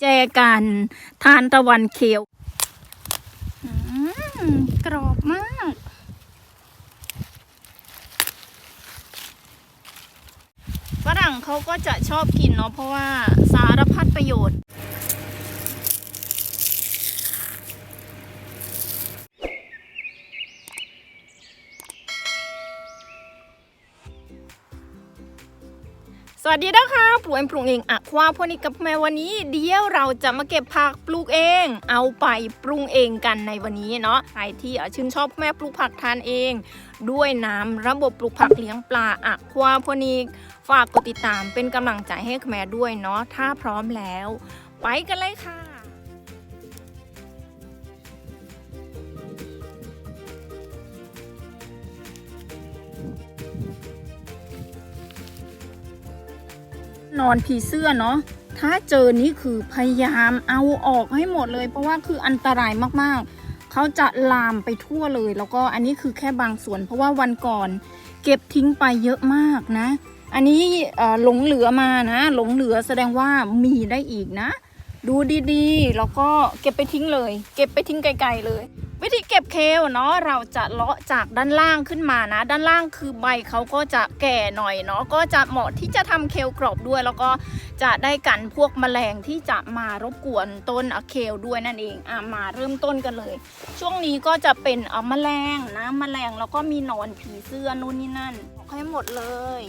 แจกันทานตะวันเขียวกรอบมาก ฝรั่งเขาก็จะชอบกินเนาะเพราะว่าสารพัดประโยชน์ วัสดีนะคะปลูกเองปลูกเองอะควาพนิกกับแม่วันนี้ เดี๋ยวเราจะมาเก็บผักปลูกเอง เอาไปปรุงเองกันในวันนี้เนาะใครที่อะชื่นชอบแม่ปลูกผักทานเอง ด้วยน้ำระบบปลูกผักเลี้ยงปลาอะควาพนิก ฝากกดติดตามเป็นกำลังใจให้แม่ด้วยเนาะถ้าพร้อมแล้ว ไปกันเลยค่ะ นอนผีเสื้อเนาะถ้าเจอนี่คือพยายามเอาออกให้หมดเลย เพราะว่าคืออันตรายมากๆ เขาจะลามไปทั่วเลย แล้วก็อันนี้คือแค่บางส่วน เพราะว่าวันก่อนเก็บทิ้งไปเยอะมากนะ อันนี้หลงเหลือมานะ หลงเหลือแสดงว่ามีได้อีกนะ ดูดีๆ แล้วก็เก็บไปทิ้งเลย เก็บไปทิ้งไกลๆเลย วิธีเก็บเคลเนาะเราจะเลาะจากด้านล่างขึ้นมานะ ด้านล่างคือใบเขาก็จะแก่หน่อยเนาะก็จะเหมาะที่จะทำเคลกรอบด้วย แล้วก็จะได้กันพวกแมลงที่จะมารบกวนต้นอเคลด้วยนั่นเองอะมาเริ่มต้นกันเลย ช่วงนี้ก็จะเป็นเอาแมลงนะแมลงแล้วก็มีหนอนผีเสื้อนู่นนี่นั่นออกให้หมดเลย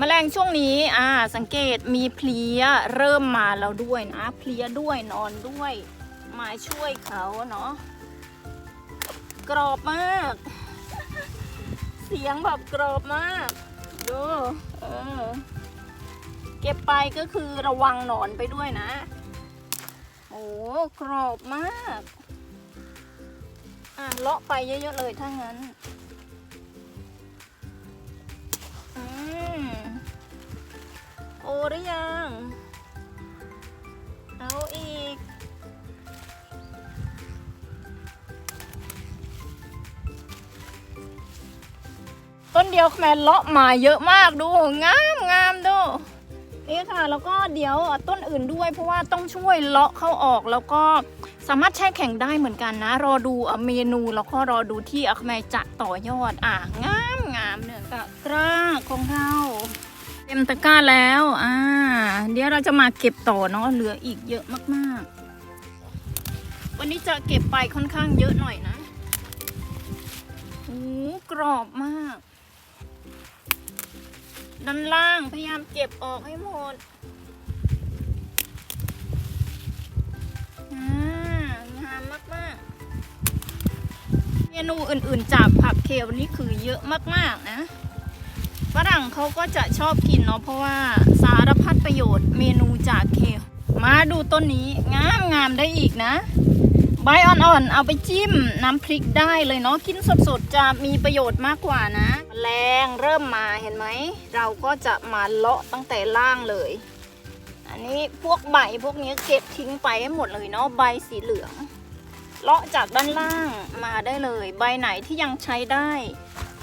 แมลงช่วงนี้อ่าสังเกตมีเพลียเริ่มมาแล้วด้วยนะ เพลียด้วยนอนด้วย มาช่วยเขาเนาะกรอบมาก เสียงแบบกรอบมากดูเออเก็บไปก็คือระวังหนอนไปด้วยนะ โอ้กรอบมาก อะเลาะไปเยอะๆเลยถ้างั้น อหรือยัง เอาอีก ต้นเดียวแมนเลาะมาเยอะมากดู งามงามดู นี่ค่ะ แล้วก็เดี๋ยวต้นอื่นด้วย เพราะว่าต้องช่วยเลาะเข้าออกแล้วก็สามารถแช่แข็งได้เหมือนกันนะ รอดูเมนูแล้วก็รอดูที่อัคแมจะต่อยอด อะ งามงามเนี่ยตะกร้าของเรา เต็มตะกร้าแล้ว อ่า เดี๋ยวเราจะมาเก็บต่อเนาะ เหลืออีกเยอะมากๆ วันนี้จะเก็บไปค่อนข้างเยอะหน่อยนะโอ้กรอบมาก ด้านล่างพยายามเก็บออกให้หมดอ่างามมากๆ เมนูอื่นๆจากผักเคลนี่คือเยอะมากๆนะ ฝรั่งเขาก็จะชอบกินเนาะเพราะว่าสารพัดประโยชน์เมนูจากเคลมาดูต้นนี้งามงามๆได้อีกนะ ใบอ่อนๆเอาไปจิ้มน้ำพริกได้เลยเนาะกินสดๆจะมีประโยชน์มากกว่านะแมลงเริ่มมาเห็นไหม เราก็จะมาเลาะตั้งแต่ล่างเลย อันนี้พวกใบพวกนี้เก็บทิ้งไปให้หมดเลยเนาะใบสีเหลือง เลาะจากด้านล่างมาได้เลย ใบไหนที่ยังใช้ได้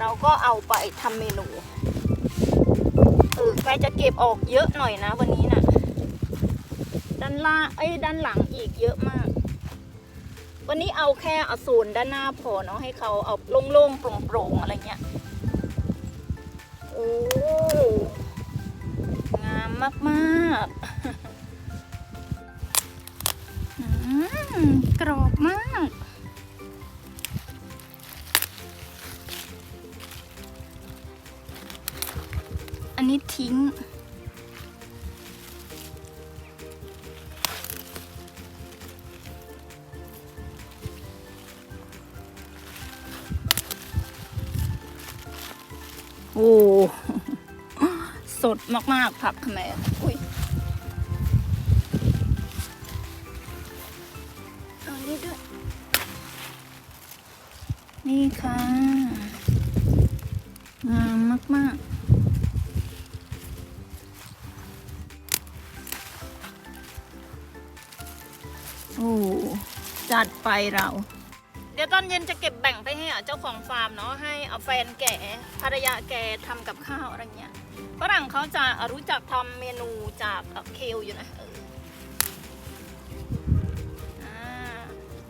เราก็เอาไปทำเมนูเออใครจะเก็บออกเยอะหน่อยนะวันนี้นะด้านล่างเอ้ยด้านหลังอีกเยอะมาก วันนี้เอาแค่เอาโซนด้านหน้าพอเนาะให้เขาเอาโล่งๆโปร่งๆอะไรเงี้ยโอ้งามมากๆอืมกรอบมาก นี้ทิ้ง โอ้ สดมาก ๆ ผักแขมรอุ้ยเอานี่ด้วย นี่ค่ะ เรา เดี๋ยวตอนเย็นจะเก็บแบ่งไปให้อะเจ้าของฟาร์มเนาะให้เอาแฟนแกภรรยาแกทำกับข้าวอะไรเงี้ยฝรั่งเขาจะรู้จักทำเมนูจากเคลอยู่นะเออ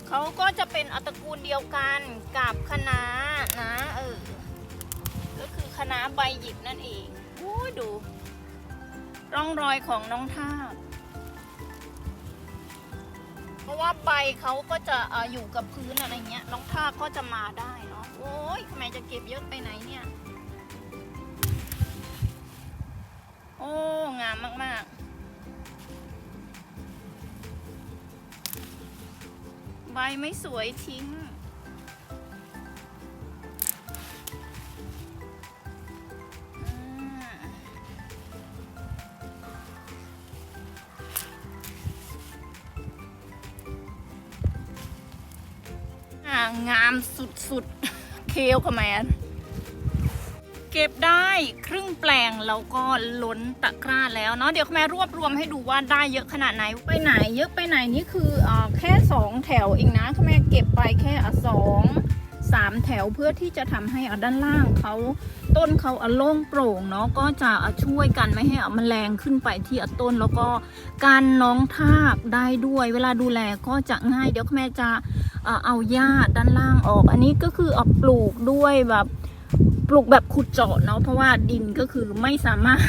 เขาก็จะเป็นอัตระกูลเดียวกันกับคณะนะเออก็คือคณะใบหยิกนั่นเองโอ้ดู ร่องรอยของน้องทา เพราะว่าใบเขาก็จะเอ่ออยู่กับพื้นอะไรเงี้ยน้องทากก็จะมาได้เนาะโอ้ยทำไมจะเก็บเยอะไปไหนเนี่ย โอ้งามมากๆ ใบไม่สวยทิ้ง งามสุดๆ เคลคอมแมนเก็บได้ครึ่งแปลงแล้วก็ล้นตะกร้าแล้วเนาะเดี๋ยวแม่รวบรวมให้ดูว่าได้เยอะขนาดไหนไปไหน เยอะไปไหนนี่คืออแค่สองแถวเองนะแม่เก็บไปแค่สอง สามแถวเพื่อที่จะทำให้อะด้านล่างเขาต้นเขาอโล่งโปร่งเนาะก็จะอะช่วยกันไม่ให้อะแมลงขึ้นไปที่อต้น แล้วก็การน้องทากได้ด้วย เวลาดูแลก็จะง่ายเดี๋ยวแม่จะเอาหญ้าด้านล่างออก อันนี้ก็คือเอาปลูกด้วยแบบปลูกแบบขุดเจาะเนาะเพราะว่าดินก็คือไม่สามารถ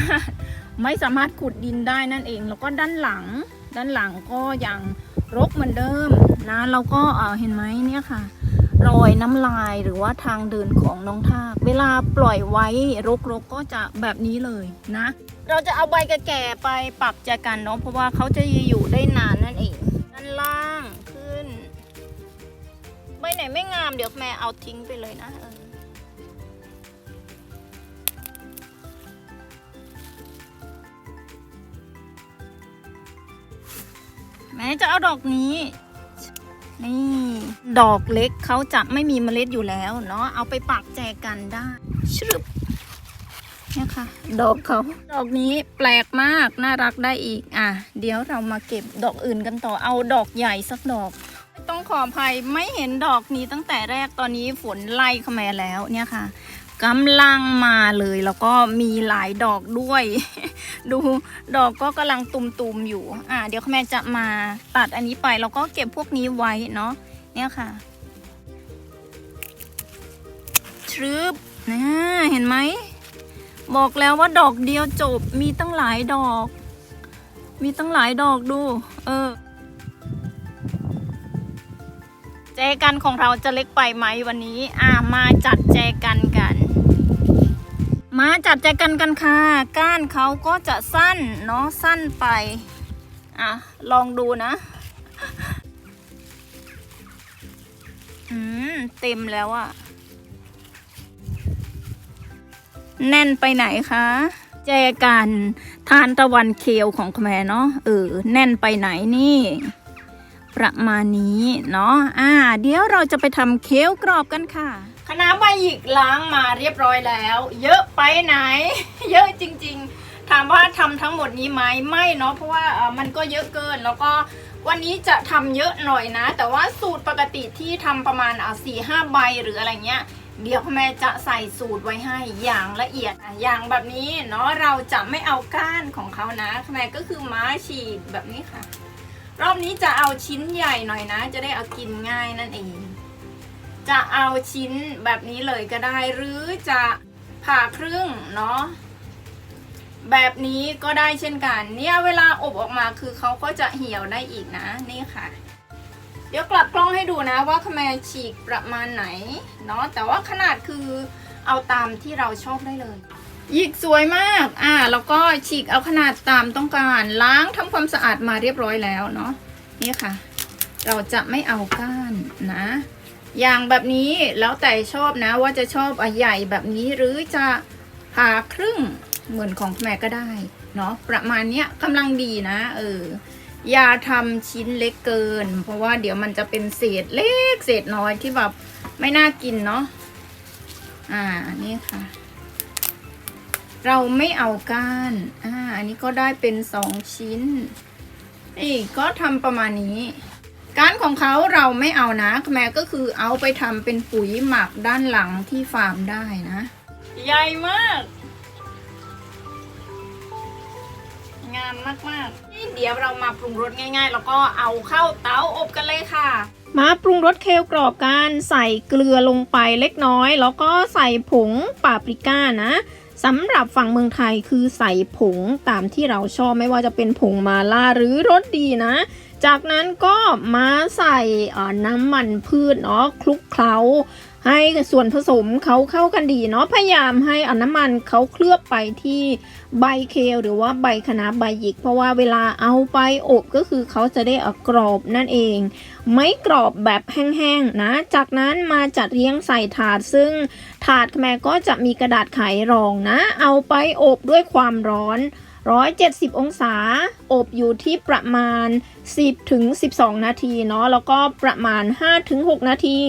ไม่สามารถขุดดินได้นั่นเอง แล้วก็ด้านหลังด้านหลังก็ยังรกเหมือนเดิมนะ เราก็เออเห็นไหมเนี่ยค่ะ รอยน้ำลายหรือว่าทางเดินของน้องทาก เวลาปล่อยไว้รกๆก็จะแบบนี้เลยนะ เราจะเอาใบแก่ๆไปปรับแจกันเนาะเพราะว่าเขาจะอยู่ได้นานนั่นเองด้านล่างขึ้นใบไหนไม่งามเดี๋ยวแม่เอาทิ้งไปเลยนะเออแม้จะเอาดอกนี้ นี่ ดอกเล็กเขาจะไม่มีเมล็ดอยู่แล้วเนาะเอาไปปักแจกันได้ชรึบเนี่ยค่ะ ดอกเขาดอกนี้แปลกมากน่ารักได้อีกอะ เดี๋ยวเรามาเก็บดอกอื่นกันต่อเอาดอกใหญ่สักดอก ต้องขออภัยไม่เห็นดอกนี้ตั้งแต่แรกตอนนี้ฝนไล่เข้ามาแล้วเนี่ยค่ะ กำลังมาเลย แล้วก็มีหลายดอกด้วย ดูดอกก็กำลังตุมๆอยู่ อ่า เดี๋ยวแม่จะมาตัดอันนี้ไป แล้วก็เก็บพวกนี้ไว้เนาะเนี่ยค่ะชรึบนะเห็นไหม บอกแล้วว่าดอกเดียวจบมีตั้งหลายดอก มีตั้งหลายดอกดู เออแจกันของเราจะเล็กไปไหมวันนี้ อ่ามาจัดแจกัน มาจัดแจกันกันค่ะ ก้านเขาก็จะสั้นเนาะสั้นไป อะ ลองดูนะ อืม เต็มแล้วอะแน่นไปไหนคะแจกันทานตะวันเคียวของแม่เนาะเออแน่นไปไหนนี่ ประมาณนี้เนาะอ่า เดี๋ยวเราจะไปทำเค้กกรอบกันค่ะ คณะใบหยิกล้างมาเรียบร้อยแล้ว เยอะไปไหน เยอะจริง ๆ ถามว่าทำทั้งหมดนี้ไหมไม่เนาะเพราะว่ามันก็เยอะเกินแล้วก็วันนี้จะทำเยอะหน่อยนะ แต่ว่าสูตรปกติที่ทำประมาณอะสี่ห้าใบหรืออะไรเงี้ยเดี๋ยวพ่อแม่จะใส่สูตรไว้ให้อย่างละเอียดอะอย่างแบบนี้เนาะเราจะไม่เอาก้านของเขานะพ่อแม่ก็คือม้าฉีดแบบนี้ค่ะ รอบนี้จะเอาชิ้นใหญ่หน่อยนะ จะได้เอากินง่ายนั่นเอง จะเอาชิ้นแบบนี้เลยก็ได้หรือจะผ่าครึ่งเนาะแบบนี้ก็ได้เช่นกัน เนี่ยเวลาอบออกมาคือเขาก็จะเหี่ยวได้อีกนะนี่ค่ะ เดี๋ยวกลับกล้องให้ดูนะว่าขแมฉีกประมาณไหนเนาะแต่ว่าขนาดคือเอาตามที่เราชอบได้เลยหยิกสวยมากอ่าแล้วก็ฉีกเอาขนาดตามต้องการล้างทำความสะอาดมาเรียบร้อยแล้วเนาะนี่ค่ะ เราจะไม่เอาก้านนะ อย่างแบบนี้แล้วแต่ชอบนะว่าจะชอบอใหญ่แบบนี้หรือจะผ่าครึ่งเหมือนของแม่ก็ได้เนาะประมาณเนี้ยกำลังดีนะ เอออย่าทำชิ้นเล็กเกิน เพราะว่าเดี๋ยวมันจะเป็นเศษเล็กเศษน้อยที่แบบไม่น่ากินเนาะอ่านี่ค่ะ เราไม่เอาก้านอ่าอันนี้ก็ได้เป็นสองชิ้นนี่ก็ทำประมาณนี้ ก้านของเขาเราไม่เอานะแม่ก็คือเอาไปทำเป็นปุ๋ยหมักด้านหลังที่ฟาร์มได้นะ ใหญ่มาก งามมากๆนี่เดี๋ยวเรามาปรุงรสง่าย ๆ แล้วก็เอาเข้าเตาอบกันเลยค่ะ มาปรุงรสเคลกรอบกันใส่เกลือลงไปเล็กน้อย แล้วก็ใส่ผงปาปริก้านะสำหรับฝั่งเมืองไทยคือใส่ผงตามที่เราชอบไม่ว่าจะเป็นผงมาล่าหรือรสดีนะ จากนั้นก็มาใส่น้ำมันพืชเนาะคลุกเคล้า ให้ส่วนผสมเขาเข้ากันดีเนาะพยายามให้อน้ำมันเขาเคลือบไปที่ใบเคลหรือว่าใบคะน้าใบหยิก เพราะว่าเวลาเอาไปอบก็คือเขาจะได้อกรอบนั่นเอง ไม่กรอบแบบแห้งๆนะ จากนั้นมาจัดเรียงใส่ถาดซึ่งถาดแม่ก็จะมีกระดาษไขรองนะ เอาไปอบด้วยความร้อน 170 องศา อบอยู่ที่ประมาณ 10ถึง12 นาทีเนาะแล้วก็ประมาณ 5 ถึง 6 นาที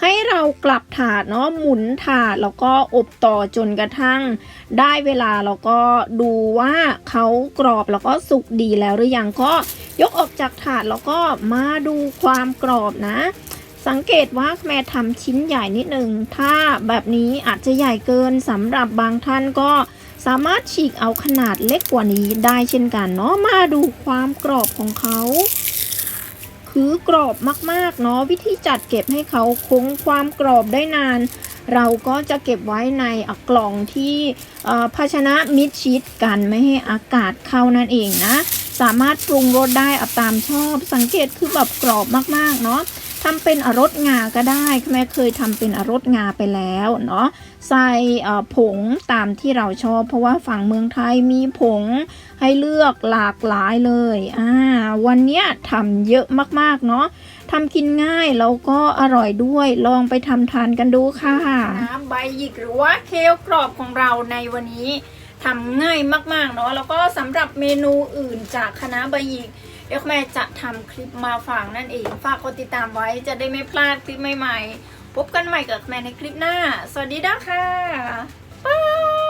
ให้เรากลับถาดเนาะหมุนถาดแล้วก็อบต่อจนกระทั่ง ได้เวลาแล้วก็ดูว่าเขากรอบแล้วก็สุกดีแล้วหรือยังก็ยกออกจากถาดแล้วก็มาดูความกรอบนะสังเกตว่าแม่ทำชิ้นใหญ่นิดนึงถ้าแบบนี้อาจจะใหญ่เกินสำหรับบางท่านก็ สามารถฉีกเอาขนาดเล็กกว่านี้ได้เช่นกันเนาะมาดูความกรอบของเขา คือกรอบมากๆเนาะวิธีจัดเก็บให้เขาคงความกรอบได้นาน เราก็จะเก็บไว้ในอะกล่องที่ภาชนะมิดชิดกันไม่ให้อากาศเข้านั่นเองนะ สามารถปรุงรสได้อตามชอบ สังเกตคือแบบกรอบมากๆเนาะ ทำเป็นอรสงาก็ได้แม่เคยทำเป็นอรสงาไปแล้วเนาะใส่ผงตามที่เราชอบ เพราะว่าฝั่งเมืองไทยมีผงให้เลือกหลากหลายเลยอ่าวันเนี้ยทำเยอะมากๆเนาะทำกินง่ายแล้วก็อร่อยด้วยลองไปทำทานกันดูค่ะน้ำใบหยิกหรือว่าเคลกรอบของเราในวันนี้ทำง่ายมากๆเนาะแล้วก็สำหรับเมนูอื่นจากคณะใบหยิก เด็กแม่จะทำคลิปมาฝากนั่นเอง ฝากกดติดตามไว้จะได้ไม่พลาดคลิปใหม่ๆ พบกันใหม่กับแม่ในคลิปหน้า สวัสดีนะคะบ๊าย